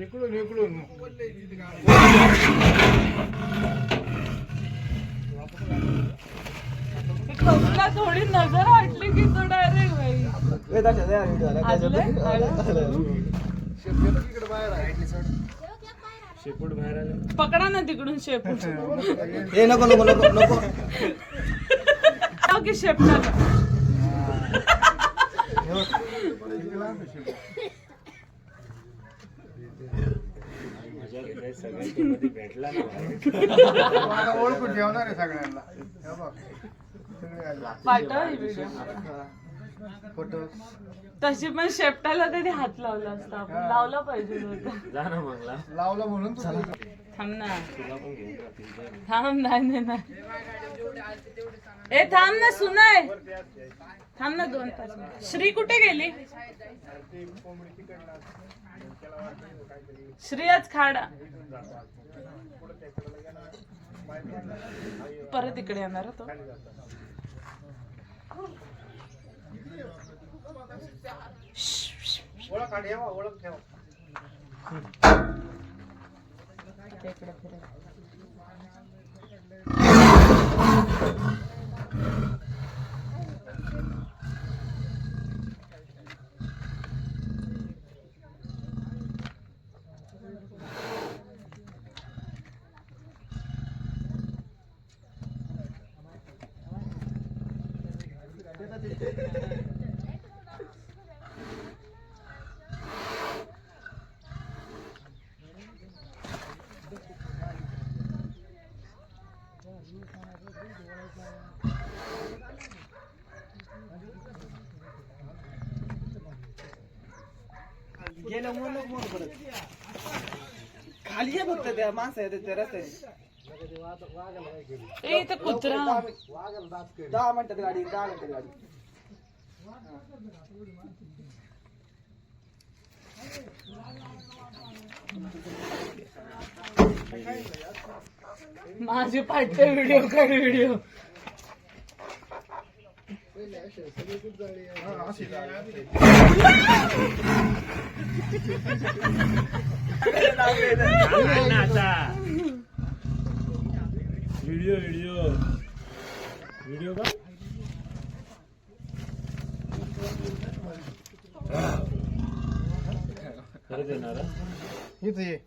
इकडून इकडून कसला थोडी नजर वाटली की तो डायरेक्ट बाई. आलं? शेपटी इकडे बाहेर आहे शेपूट बाहेर आले. पकडा ना तिकडून शेपूट. हे नको नको नको नको. हो की घरी सगळ्यांच्या मध्ये भेटला ना ठेवणार आहे सगळ्यांना. फोटो तशी पण शेपटाला कधी हात लावला असता. आपण लावला पाहिजे होता जा ना मग ला. लावलं म्हणून तू थांब ना. ना. थांब नाही नाही. ए थांब ना सुनाय थांब ना दोन मिनिट. श्री कुठे गेली? श्री आज खाडा. परत इकडे येणार तो. इकडे फिरत. गेलं म्हणून नको म्हणू परत. खाली आहे फक्त त्या माणसं आहेत त्या रस्त्याने. ए इथं कुत्रा. दहा मिनिटात गाडी दहा मिनिटात गाडी. माझे पाठचे व्हिडिओ काढ व्हिडिओ व्हिडिओ व्हिडिओ व्हिडिओ का? खरंच येणार हा? इथं ये.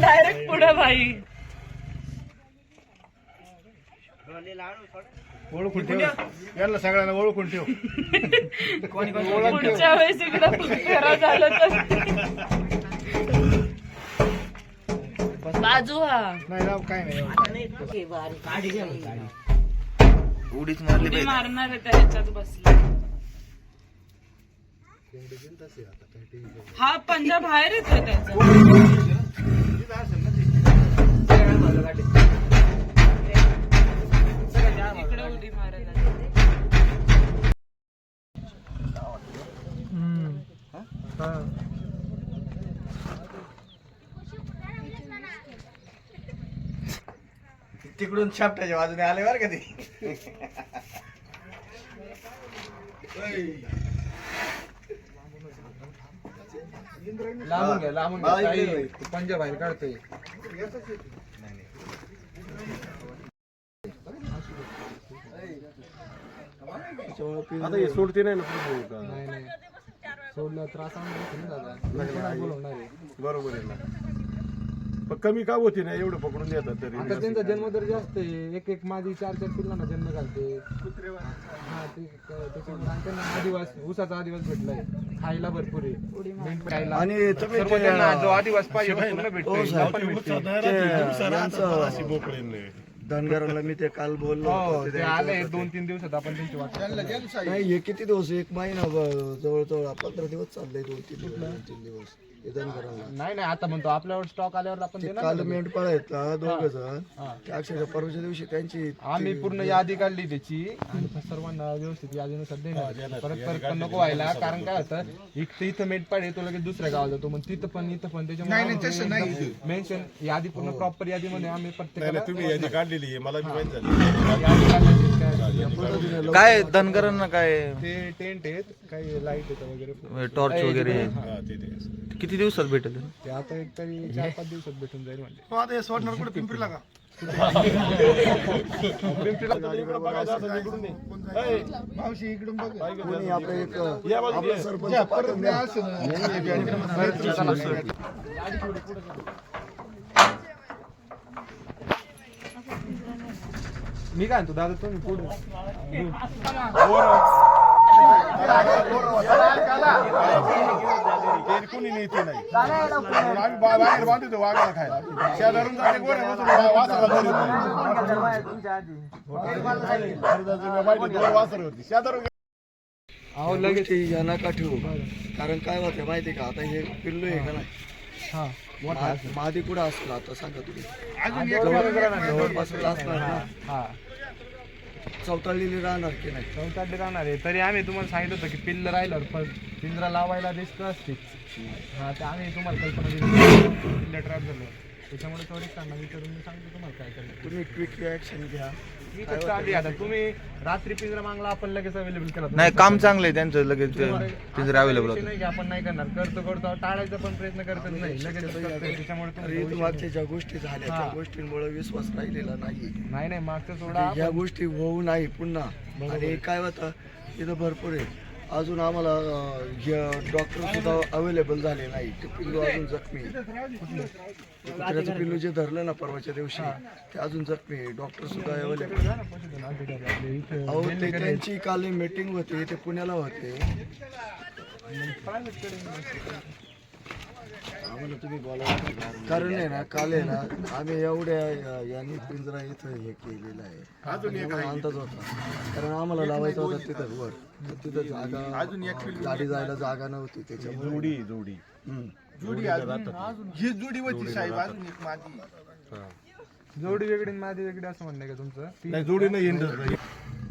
डायरेक्ट पुढं बाई. ओळखून ठेव. यांना सगळ्यांना ओळखून ठेव. पुढच्या वेळेस इकडं फेरा झालं तर बाजू हा. नाही राव काय नाही उडीच मारली उडी मारणार आहे त्या ह्याच्यात बसले. हा पंजा बाहेर येतोय त्याचा. इकडे उडी मारायला. तिकडून छापटाच्या बाजूने आले बरं का ते? लांबून घ्या लांबून घ्या. काही पंजा बाहेर काढतोय. आता हे सोडते नाही ना पुढे नाही नाही. सोडलं त्रास बोलवणार आहे बरोबर आहे ना. पण कमी का होती ना एवढं पकडून देतात तरी. आता त्यांचा जन्म दर जास्त आहे. एक एक माझी चार चार पिल्लांना जन्म घालते. हा ते त्याच्यामुळे आणि त्यांना आदिवास ऊसाचा आदिवास भेटलाय. खायला भरपूर आहे. मेंढ खायला. आणि तुम्ही सर्व ते- त्यांना जो आदिवास पाहिजे तो पूर्ण भेटतोय. हो, साहेब. आपण भेटतोय. ते यांचं धनगराला मी ते काल बोललो हो होतो, ते ते आले दोन तीन दिवसात आपण त्यांची वाट नाही हे किती दिवस एक महिना ब- जवळजवळ पंधरा दिवस चाललंय दोन तीन दिवस दोन तीन दिवस. हे धनगराला नाही नाही आता म्हणतो आपल्यावर स्टॉक आल्यावर आपण ते देणार काल ना. मेंढपाळ आहेत ना दोघ जण. हा. ते अक्षरशः परवाच्या दिवशी त्यांची आम्ही पूर्ण यादी काढली त्याची. आणि सर्वांना व्यवस्थित यादीनुसार देणार परत परत पण नको व्हायला कारण काय होतं इथं इथं मेटपाड येतो लगेच दुसऱ्या गावाला जातो. मग तिथं पण इथं पण त्याच्यामुळे मेन्शन यादी पूर्ण प्रॉपर यादीमध्ये आम्ही प्रत्येक तुम्ही यादी काढलेली आहे. मला बी माहीत झाली. यादी काढली काय काय धनगरांना काय? ते टेंट आहेत काही लाइट येतं वगैरे. टॉर्च वगैरे. हा ते ते किती दिवसात भेटेल ते आता एक तरी चार पाच दिवसात भेटून जाईल म्हणजे. तो आता हे सोडणार कुठे? पिंपरीला का मावशी इकडून बघ. कोणी आपलं एक आपलं सरपंच पाठवून द्या. मी काय म्हणतो दादा तुम्ही पुढे. ते कोणी नेते नाही. म्हणून आम्ही बा- बाहेर बांधतो वाघाला खायला. शेजारून जाते गोऱ्या बसून वा- वासराला धरीत नाही. हरिदासची मी माहिती दोन वासरं होती. शेजारून अहो लगेच या नका ठेवू? कारण काय होतं माहिती का? आता हे पिल्लू आहे का नाही? हा. मा- मादी कुठं असलं? आता सांगा तुम्ही. जवळ- जवळपास असणार ना? हा. चौताळलेली राहणार की नाही? चौथ्याकडे राहणार आहे. तरी आम्ही तुम्हाला सांगितलं होतं की पिल्ल राहिलं पण पिंजरा लावायला रिस्क असते. हा ते आम्ही तुम्हाला कल्पना दिली पिल्ल ट्रॅप झालं. त्याच्यामुळे चौरिकांना विचारून मी सांगतो तुम्हाला काय करायचं तुम्ही क्विक रिॲक्शन घ्या. आता तुम्ही रात्री पिंजरा मागला आपण लगेच अवेलेबल केला. नाही काम चांगलं आहे त्यांचं लगेच पिंजरा अवेलेबल होतं. नाही की आपण नाही करणार. करतो करतो. टाळायचा पण प्रयत्न करतच नाही. लगेच करतोय. त्याच्यामुळे तुम्ही मागच्या ज्या गोष्टी झाल्या त्या हा. गोष्टींमुळे विश्वास राहिलेला नाही नाही नाही मागचा सोडा या गोष्टी होऊ नाही पुन्हा. आणि काय होतं इथं भरपूर आहे. अजून आम्हाला डॉक्टर सुद्धा अवेलेबल झाले नाही. ते पिल्लू अजून जखमी आहे. कुत्र्याचं पिल्लू जे धरलं ना परवाच्या दिवशी ते अजून जखमी आहे. डॉक्टर सुद्धा अवेलेबल अहो ते त्यांची काल मीटिंग होती ते पुण्याला होते. आम्हाला तुम्ही कारण आहे ना काल आहे ना आम्ही एवढ्या यांनी पिंजरा इथं हे केलेलं आहे. आम्हाला अंदाज होता. कारण आम्हाला लावायचं होतं तिथं वर. तर तिथं जागा गाडी जायला जागा नव्हती त्याच्यामुळे. जोडी जोडी. हम्म. ही जुडी होती साहेब अजून एक माझी जोडी वेगळी आणि मादी वेगळी असं म्हणणं आहे का तुमचं? ती- नाही जोडी नाही.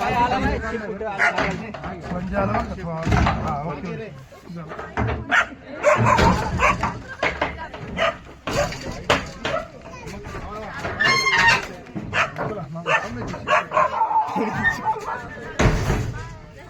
तशा पद्धतीने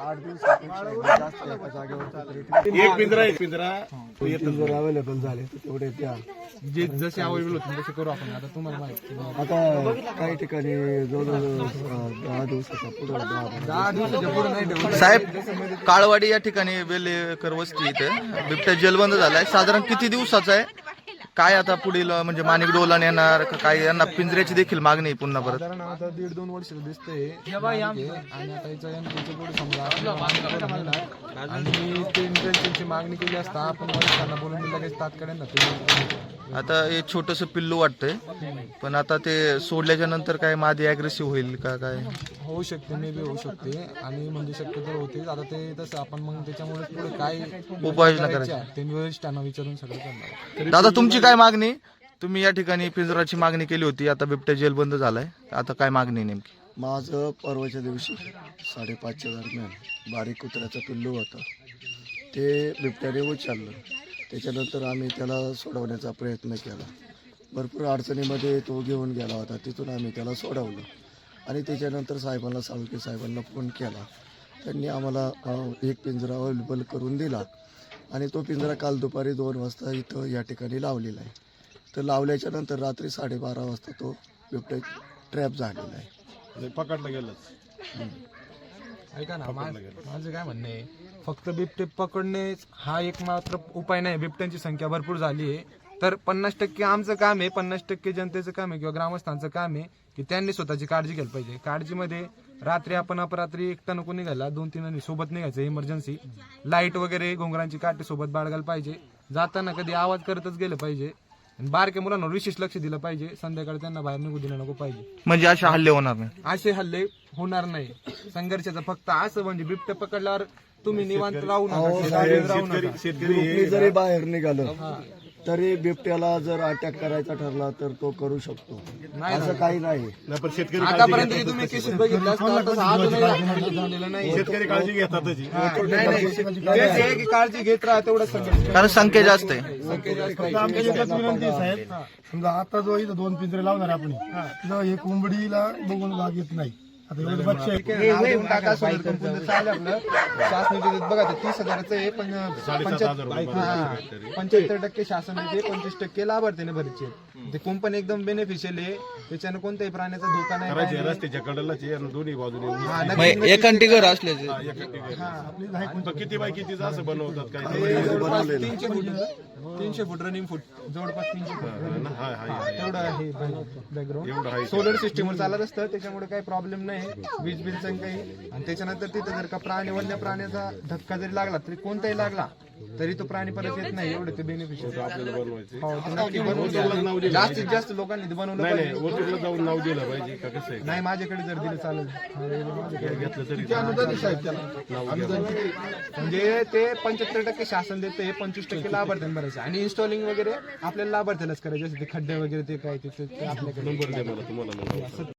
आठ एका पिंजरा एक पिंजरा. तो येतो. जर अवेलेबल झाले तर तेवढे द्या जे जसे अवेलेबल होते तसे करू आपण. आता तुम्हाला माहिती आता काही ठिकाणी जवळजवळ दहा दिवसाचा पुढे दहा दिवसाच्या पुढे नाही साहेब काळवाडी या ठिकाणी बेलेकर वस्ती इथे. बिबट्या जेलबंद झालाय. साधारण किती दिवसाचा आहे? काय आता पुढील म्हणजे माणिक डोलान येणार का काय यांना पिंजऱ्याची देखील मागणी आहे पुन्हा परत आता दीड दोन वर्ष दिसतंय आणि आता याचं यंत्रणेचं पुढे समजा आपलं मागणी करून दिलं. आणि ते इंटरेस्टची मागणी केली असता आपण वरिष्ठांना बोलून दिलं लगेच तात्काळ आता हे छोटस पिल्लू वाटतंय पण आता ते सोडल्याच्या नंतर काय मादी अग्रेसिव्ह होईल का काय? होऊ शकते मे बी होऊ शकते. आणि म्हणजे शक्यतो होते आता ते तसं आपण मग त्याच्यामुळे पुढे काय उपाययोजना करायच्या ते वरिष्ठांना विचारून सगळं करणार दादा तुमची काय मागणी? तुम्ही या ठिकाणी पिंजराची मागणी केली होती. आता बिबट्या जेल बंद झालाय. आता काय मागणी आहे नेमकी? माझं परवाच्या दिवशी साडेपाचच्या दरम्यान बारीक कुत्र्याचं पिल्लू होतं. ते बिबट्याने उचललं. त्याच्यानंतर आम्ही त्याला सोडवण्याचा प्रयत्न केला. भरपूर अडचणीमध्ये तो घेऊन गेला होता. तिथून आम्ही त्याला सोडवलं. आणि त्याच्यानंतर साहेबांना साळुंके साहेबांना फोन केला. त्यांनी आम्हाला एक पिंजरा अवेलेबल करून दिला. आणि तो पिंजरा काल दुपारी दोन वाजता इथं या ठिकाणी लावलेला आहे. तर लावल्याच्या नंतर रात्री साडेबारा वाजता तो बिबट्या ट्रॅप झालेला आहे. म्हणजे पकडलं गेलंच. ऐका ना माझं काय म्हणणं आहे फक्त बिबटे पकडणे हा एक मात्र उपाय नाही. बिबट्यांची संख्या भरपूर झाली आहे. तर पन्नास टक्के आमचं काम आहे पन्नास टक्के जनतेचं काम आहे किंवा ग्रामस्थांचं काम आहे की त्यांनी स्वतःची काळजी घ्यायला पाहिजे. काळजीमध्ये रात्री आपण अपरात्री एकटा नको निघायला दोन तीन सोबत निघायचं इमर्जन्सी लाइट वगैरे घोंगरांची काठी सोबत बाळगायला पाहिजे. जाताना कधी आवाज करतच गेलं पाहिजे. आणि बारक्या मुलांवर विशेष लक्ष दिलं पाहिजे. संध्याकाळी त्यांना बाहेर निघू दिलं नको पाहिजे. म्हणजे असे हल्ले होणार नाही. असे हल्ले होणार नाही. संघर्षाचा फक्त असं म्हणजे बिबट पकडल्यावर तुम्ही निवांत राहू नका शेतामध्ये राहू नका. ग्रुपनी जरी बाहेर निघालं तरी बिबट्याला जर अटॅक करायचा ठरला तर तो करू शकतो. असं काही नाही. नाही पण शेतकरी आतापर्यंत जे तुम्ही केसेस बघितल्या असतात तसं अजूनही दाखल झालेलं नाही. शेतकरी काळजी घेतातच हा, नाही नाही. तेच आहे की काळजी घेत राहा तेवढंच संघर्ष कारण संख्या जास्त आहे. संख्या जास्त आहे. आमची एकच विनंती आहे, साहेब समजा आता जो इथं दोन पिंजरे लावणार आपण. तिथं हे कोंबडीला बघून वाघ येत नाही. टाका सोलर चालेल आपलं. शासन बघा ते तीस हजाराचं आहे पण पंच्याहत्तर टक्के शासन देते पंचवीस टक्के लाभार्थीने भरायचे ते कुंपण एकदम बेनिफिशियल आहे त्याच्यानं कोणत्याही प्राण्याचा धोका नाही करायचे. रस्त्याच्या कडेलाच आहे आणि दोन्ही बाजूने हा, नक्कीच एकांटी घर असल्याचे किती बाय कितीच असं बनवतात काय ते? जवळपास तीनशे फूट तीनशे फूट रनिंग फूट जवळपास तीनशे फूट. तेवढं आहे एवढं बॅकग्राऊंड आहे. सोलर सिस्टीमवर चालत असतं त्याच्यामुळे काही प्रॉब्लेम नाही. वीज बिलचं काही. आणि त्याच्यानंतर तिथं जर का प्राणी वन्य प्राण्याचा धक्का जरी लागला तरी कोणताही लागला तरी तो प्राणी परत येत नाही एवढं ते बेनिफिशियल आपल्याला बनवायचे. हो ते नक्की बनवून द्या. जास्तीत जास्त लोकांनी ते बनवलं नाही पाहिजे. जाऊन नाव दिलं पाहिजे का? कसं आहे? नाही माझ्याकडे जर दिलं चालेल. माझ्याकडे घेतलं तरी म्हणजे ते पंच्याहत्तर टक्के शासन देते पंचवीस टक्के लाभार्थ्यांना भरायचं. आणि इन्स्टॉलिंग वगैरे आपल्याला लाभार्थ्यालाच करायचे असते ते खड्डे वगैरे ते काय ते ते आपल्याकडे नंबर द्या मला तुम्हाला मग